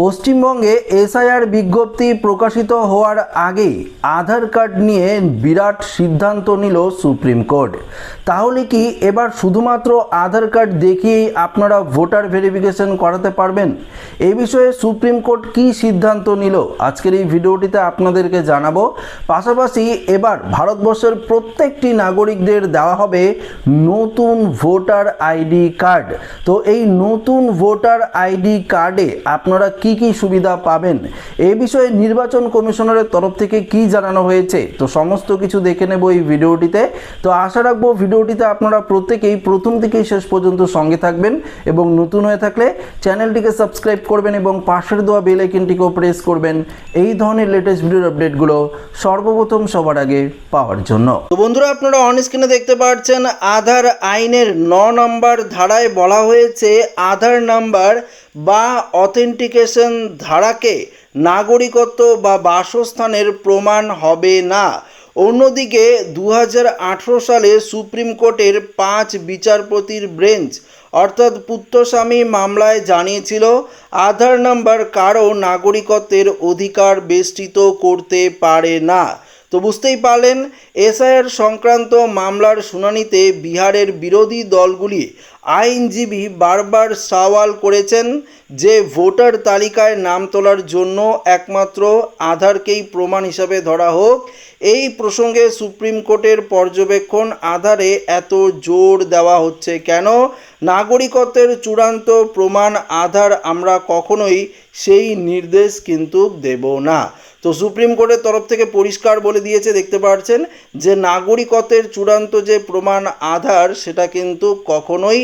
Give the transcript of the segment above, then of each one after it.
পশ্চিমবঙ্গে এসআইআর বিজ্ঞপ্তি প্রকাশিত হওয়ার আগে আধার কার্ড নিয়ে বিরাট সিদ্ধান্ত নিল সুপ্রিম কোর্ট। তাহলে কি এবার শুধুমাত্র আধার কার্ড দেখিয়েই আপনারা ভোটার ভেরিফিকেশন করাতে পারবেন? এ বিষয়ে সুপ্রিম কোর্ট কি সিদ্ধান্ত নিল? আজকের এই ভিডিওটিতে আপনাদেরকে জানাব। পাশাপাশি এবার ভারতবর্ষের প্রত্যেকটি নাগরিকদের দেওয়া হবে নতুন ভোটার আইডি কার্ড। তো এই নতুন ভোটার আইডি কার্ডে আপনারা কি কি সুবিধা পাবেন? এ বিষয়ে নির্বাচন কমিশনারের তরফ থেকে কি জানানো হয়েছে? তো সমস্ত কিছু দেখে নেব এই ভিডিওটিতে। তো আশা রাখব ভিডিওটিতে আপনারা প্রত্যেকেই প্রথম থেকেই শেষ পর্যন্ত সঙ্গে থাকবেন এবং নতুন হয়ে থাকলে চ্যানেলটিকে সাবস্ক্রাইব করবেন এবং পাশের দেওয়া বেল আইকনটিকেও প্রেস করবেন। এই ধরনের লেটেস্ট ভিডিওর আপডেটগুলো সর্বপ্রথম সবার আগে পাওয়ার জন্য। তো বন্ধুরা, আপনারা অন স্ক্রিনে দেখতে পাচ্ছেন, আধার আইনের ন নম্বর ধারায় বলা হয়েছে, আধার নাম্বার বা অথেন্টিকেশন ধারাকে নাগরিকত্ব বা বাসস্থানের প্রমাণ হবে না। অন্যদিকে দু হাজার আঠারো সালে সুপ্রিম কোর্টের পাঁচ বিচারপতির বেঞ্চ অর্থাৎ পুত্রস্বামী মামলায় জানিয়েছিল, আধার নাম্বার কারও নাগরিকত্বের অধিকার বেষ্টিত করতে পারে না। তো বুঝতেই পারলেন এসআইআর সংক্রান্ত মামলার শুনানিতে বিহারের বিরোধী দলগুলি আইনজীবী বারবার সওয়াল করেছেন যে ভোটার তালিকায় নাম তোলার জন্য একমাত্র আধারকেই প্রমাণ হিসাবে ধরা হোক। এই প্রসঙ্গে সুপ্রিম কোর্টের পর্যবেক্ষণ আধারে এত জোর দেওয়া হচ্ছে কেন? নাগরিকত্বের চূড়ান্ত প্রমাণ আধার আমরা কখনোই সেই নির্দেশ কিন্তু দেব না। তো সুপ্রিম কোর্টের তরফ থেকে পরিষ্কার বলে দিয়েছে, দেখতে পাচ্ছেন যে নাগরিকত্বের চূড়ান্ত যে প্রমাণ আধার, সেটা কিন্তু কখনোই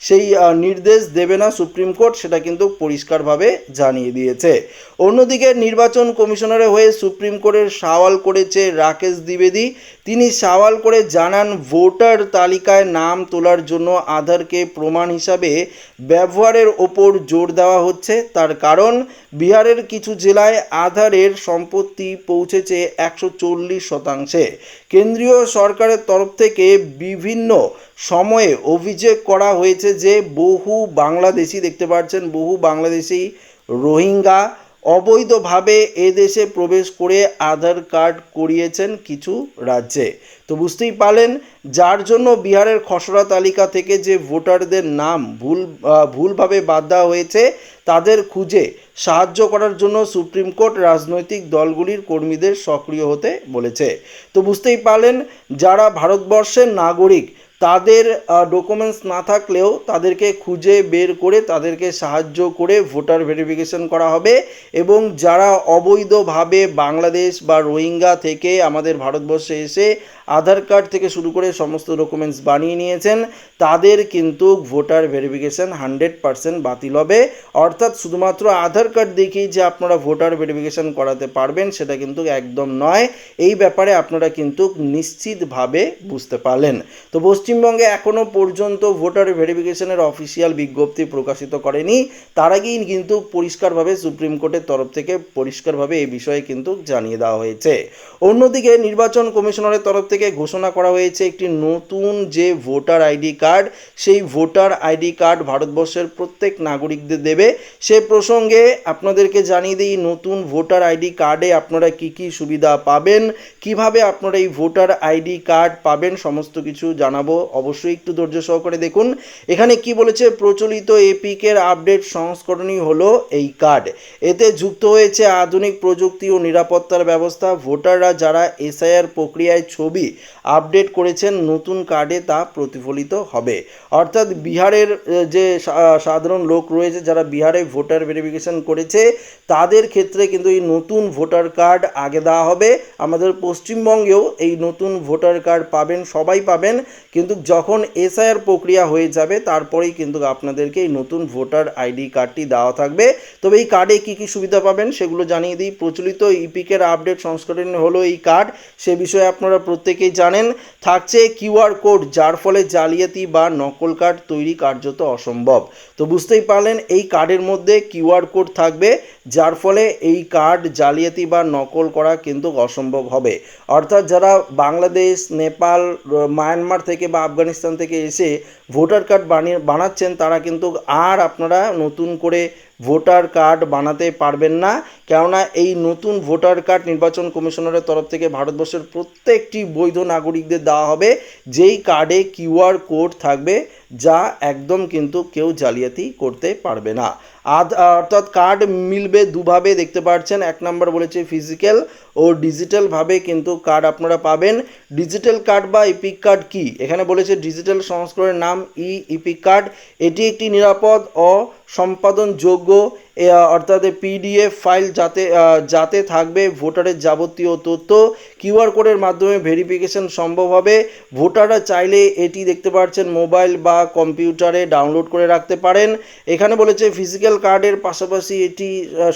সেই নির্দেশ দেবে না সুপ্রিম কোর্ট, সেটা কিন্তু পরিষ্কারভাবে জানিয়ে দিয়েছে। অন্যদিকে নির্বাচন কমিশনারের হয়ে সুপ্রিম কোর্টের সওয়াল করেছে রাকেশ দ্বিবেদী। তিনি সওয়াল করে জানান, ভোটার তালিকায় নাম তোলার জন্য আধারকে প্রমাণ হিসাবে ব্যবহারের ওপর জোর দেওয়া হচ্ছে। তার কারণ, বিহারের কিছু জেলায় আধারের সম্পত্তি পৌঁছেছে একশো চল্লিশ শতাংশে। কেন্দ্রীয় সরকারের তরফ থেকে বিভিন্ন সময়ে অভিযোগ করা হয়েছে যে বহু বাংলাদেশি দেখতে পাচ্ছেন, বহু বাংলাদেশি রোহিঙ্গা অবৈধভাবে এদেশে প্রবেশ করে আধার কার্ড করিয়েছেন কিছু রাজ্যে। তো বুঝতেই পারলেন, যার জন্য বিহারের খসড়া তালিকা থেকে যে ভোটারদের নাম ভুল ভুলভাবে বাদ দেওয়া হয়েছে, তাদের খুঁজে সাহায্য করার জন্য সুপ্রিম কোর্ট রাজনৈতিক দলগুলির কর্মীদের সক্রিয় হতে বলেছে। তো বুঝতেই পারলেন, যারা ভারতবর্ষের নাগরিক তাদের ডকুমেন্টস না থাকলেও তাদেরকে খুঁজে বের করে তাদেরকে সাহায্য করে ভোটার ভেরিফিকেশন করা হবে এবং যারা অবৈধভাবে বাংলাদেশ বা রোহিঙ্গা থেকে আমাদের ভারতবর্ষে এসে আধার কার্ড থেকে শুরু করে সমস্ত ডকুমেন্টস বানিয়ে নিয়েছেন, তাদের কিন্তু ভোটার ভেরিফিকেশন হান্ড্রেড পারসেন্ট বাতিল হবে। অর্থাৎ শুধুমাত্র আধার কার্ড দেখেই যে আপনারা ভোটার ভেরিফিকেশন করাতে পারবেন সেটা কিন্তু একদম নয়। এই ব্যাপারে আপনারা কিন্তু নিশ্চিতভাবে বুঝতে পারলেন। তো পশ্চিমবঙ্গে এখনও পর্যন্ত ভোটার ভেরিফিকেশনের অফিসিয়াল বিজ্ঞপ্তি প্রকাশিত করেনি। তার আগেই কিন্তু পরিষ্কারভাবে সুপ্রিম কোর্টের তরফ থেকে পরিষ্কারভাবে এই বিষয়ে কিন্তু জানিয়ে দেওয়া হয়েছে। অন্যদিকে নির্বাচন কমিশনারের তরফ থেকে ঘোষণা করা হয়েছে, একটি নতুন যে ভোটার আইডি কার্ড, সেই ভোটার আইডি কার্ড ভারতবর্ষের প্রত্যেক নাগরিকদের দেবে। সে প্রসঙ্গে আপনাদেরকে জানিয়ে দিই, নতুন ভোটার আইডি কার্ডে আপনারা কি কি সুবিধা পাবেন, কীভাবে আপনারা এই ভোটার আইডি কার্ড পাবেন, সমস্ত কিছু জানাব। অবশ্যই একটু ধৈর্য সহকারে দেখুন। এখানে কি বলেছে? প্রচলিত এপিকের আপডেট সংস্করণই হলো এই কার্ড এতে যুক্ত হয়েছে আধুনিক প্রযুক্তি ও নিরাপত্তার ব্যবস্থা। ভোটাররা যারা এসআইআর প্রক্রিয়ায় ছবি আপডেট করেছেন নতুন কার্ডে তা প্রতিফলিত হবে। অর্থাৎ বিহারের যে সাধারণ লোক রয়েছে, যারা বিহারে ভোটার ভেরিফিকেশন করেছে, তাদের ক্ষেত্রে কিন্তু এই নতুন ভোটার কার্ড আগে দেওয়া হবে। আমাদের পশ্চিমবঙ্গেও এই নতুন ভোটার কার্ড পাবেন, সবাই পাবেন। কিন্তু যখন এসআইআর প্রক্রিয়া হয়ে যাবে, তারপরেই কিন্তু আপনাদেরকে এই নতুন ভোটার আইডি কার্ডটি দেওয়া থাকবে। তবে এই কার্ডে কী কী সুবিধা পাবেন সেগুলো জানিয়ে দিই। প্রচলিত ইপিকের আপডেট সংস্করণ হলো এই কার্ড। সে বিষয়ে আপনারা প্রত্যেকেই জানেন। থাকছে কিউআর কোড, যার ফলে জালিয়াতি বা নকল কার্ড তৈরি কার্যত অসম্ভব। তো বুঝতেই পারলেন, এই কার্ডের মধ্যে কিউআর কোড থাকবে। যার ফলে এই কার্ড জালিয়াতি বা নকল করা কিন্তু অসম্ভব হবে। অর্থাৎ যারা বাংলাদেশ, নেপাল, মায়ানমার থেকে বা আফগানিস্তান থেকে এসে ভোটার কার্ড বানিয়ে, বানাচ্ছেন, তারা কিন্তু আর আপনারা নতুন করে ভোটার কার্ড বানাতে পারবেন না। কেননা এই নতুন ভোটার কার্ড নির্বাচন কমিশনারের তরফ থেকে ভারতবর্ষের প্রত্যেকটি বৈধ নাগরিকদের দেওয়া হবে। যেই কার্ডে কিউআর কোড থাকবে, যা একদম কিন্তু কেউ জালিয়াতি করতে পারবে না। আদ অর্থাৎ কার্ড মিলবে দুভাবে, দেখতে পাচ্ছেন, এক নম্বর বলেছে ফিজিক্যাল ও ডিজিটালভাবে কিন্তু কার্ড আপনারা পাবেন। ডিজিটাল কার্ড বা ইপিক কার্ড কি? এখানে বলেছে ডিজিটাল সংস্করণের নাম ই ইপিক কার্ড। এটি একটি নিরাপদ ও সম্পাদনযোগ্য অর্থাৎ পিডিএফ ফাইল যাতে যাতে থাকবে ভোটারের যাবতীয় তথ্য। কিউআর কোডের মাধ্যমে ভেরিফিকেশন সম্ভব হবে। ভোটাররা চাইলে এটি দেখতে পাচ্ছেন মোবাইল বা কম্পিউটারে ডাউনলোড করে রাখতে পারেন। এখানে বলেছে ফিজিক্যাল কার্ডের পাশাপাশি এটি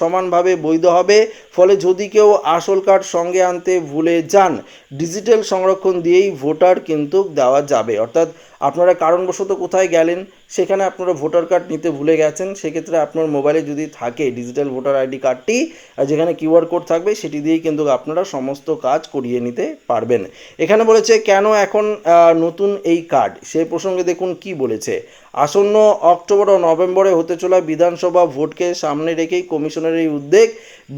সমানভাবে বৈধ হবে। ফলে যদি কেউ আসল কার্ড সঙ্গে আনতে ভুলে যান ডিজিটাল সংরক্ষণ দিয়েই ভোটার কিন্তু দেওয়া যাবে। অর্থাৎ আপনারা কারণবশত কোথায় গেলেন, সেখানে আপনারা ভোটার কার্ড নিতে ভুলে গেছেন, সেক্ষেত্রে আপনার মোবাইলে যদি থাকে ডিজিটাল ভোটার আইডি কার্ডটি যেখানে কিউআর কোড থাকবে সেটি দিয়েই কিন্তু আপনারা সমস্ত কাজ করিয়ে নিতে পারবেন। এখানে বলেছে, কেন এখন নতুন এই কার্ড সেই প্রসঙ্গে দেখুন কি বলেছে। আসন্ন অক্টোবর ও নভেম্বরে হতে চলা বিধানসভা ভোটকে সামনে রেখেই কমিশনের এই উদ্যোগ।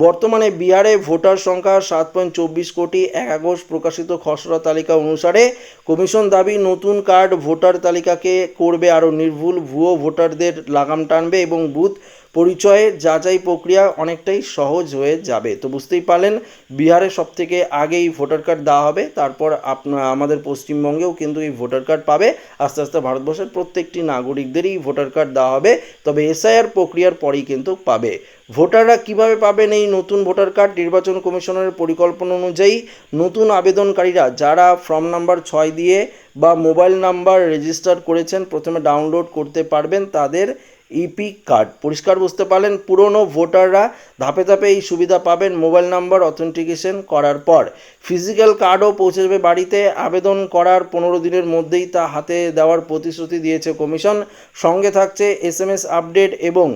বর্তমানে বিহারে ভোটার সংখ্যা সাত পয়েন্ট চব্বিশ কোটি এক আগস্ট প্রকাশিত খসড়া তালিকা অনুসারে কমিশন দাবি, নতুন কার্ড ভোটার তালিকাকে করবে আরও নির্ভুল ভুয়ো ভোটারদের লাগাম টানবে এবং বুথ পরিচয়ের যাচাই প্রক্রিয়া অনেকটাই সহজ হয়ে যাবে। তো বুঝতেই পারলেন, বিহারে সব থেকে আগেই ভোটার কার্ড দেওয়া হবে, তারপর আপনা, আমাদের পশ্চিমবঙ্গেও কিন্তু এই ভোটার কার্ড পাবে। আস্তে আস্তে ভারতবর্ষের প্রত্যেকটি নাগরিকদেরই ভোটার কার্ড দেওয়া হবে, তবে এসআইআর প্রক্রিয়ার পরেই কিন্তু পাবে। ভোটাররা কীভাবে পাবেন এই নতুন ভোটার কার্ড? নির্বাচন কমিশনের পরিকল্পনা অনুযায়ী নতুন আবেদনকারীরা যারা ফর্ম নাম্বার ছয় দিয়ে বা মোবাইল নাম্বার রেজিস্টার করেছেন, প্রথমে ডাউনলোড করতে পারবেন, তাদের ইপিক কার্ড পরিষ্কার বুঝতে পারলেন, পুরনো ভোটাররা ধাপে ধাপে এই সুবিধা পাবেন মোবাইল নাম্বার, অথেন্টিকেশন করার পর। ফিজিক্যাল কার্ডও পৌঁছে যাবে বাড়িতে। আবেদন করার পনেরো দিনের মধ্যেই তা হাতে দেওয়ার প্রতিশ্রুতি দিয়েছে কমিশন। সঙ্গে থাকছে এস এম এস আপডেট এবং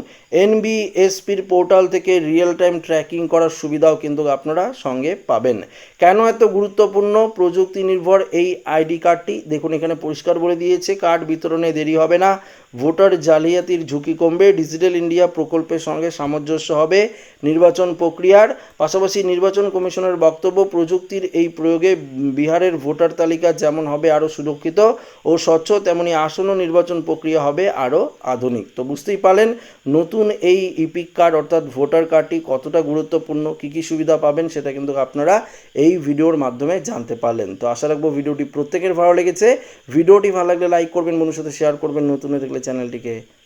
এনবিএসপির পোর্টাল থেকে রিয়েল টাইম ট্র্যাকিং করার সুবিধাও কিন্তু আপনারা সঙ্গে পাবেন। কেন এত গুরুত্বপূর্ণ? প্রযুক্তি নির্ভর এই আইডি কার্ডটি। দেখুন, এখানে পরিষ্কার বলে দিয়েছে, কার্ড বিতরণে দেরি হবে না। ভোটার জালিয়াতির ঝুঁকি কমবে ডিজিটাল ইন্ডিয়া প্রকল্পের সঙ্গে সামঞ্জস্য হবে নির্বাচন প্রক্রিয়ার। পাশাপাশি নির্বাচন কমিশনের বক্তব্য, প্রযুক্তির এই প্রয়োগে বিহারের ভোটার তালিকা যেমন হবে আরও সুরক্ষিত ও স্বচ্ছ, তেমনি আসন্ন নির্বাচন প্রক্রিয়া হবে আরও আধুনিক। তো বুঝতেই পারলেন নতুন এই ইপিক কার্ড অর্থাৎ ভোটার কার্ডটি কতটা গুরুত্বপূর্ণ, কী কী সুবিধা পাবেন সেটা কিন্তু আপনারা এই ভিডিওর মাধ্যমে জানতে পারলেন। তো আশা রাখব ভিডিওটি প্রত্যেকের ভালো লেগেছে। ভিডিওটি ভালো লাগলে লাইক করবেন বন্ধুর সাথে শেয়ার করবেন, নতুন দেখলে চ্যানেলটিকে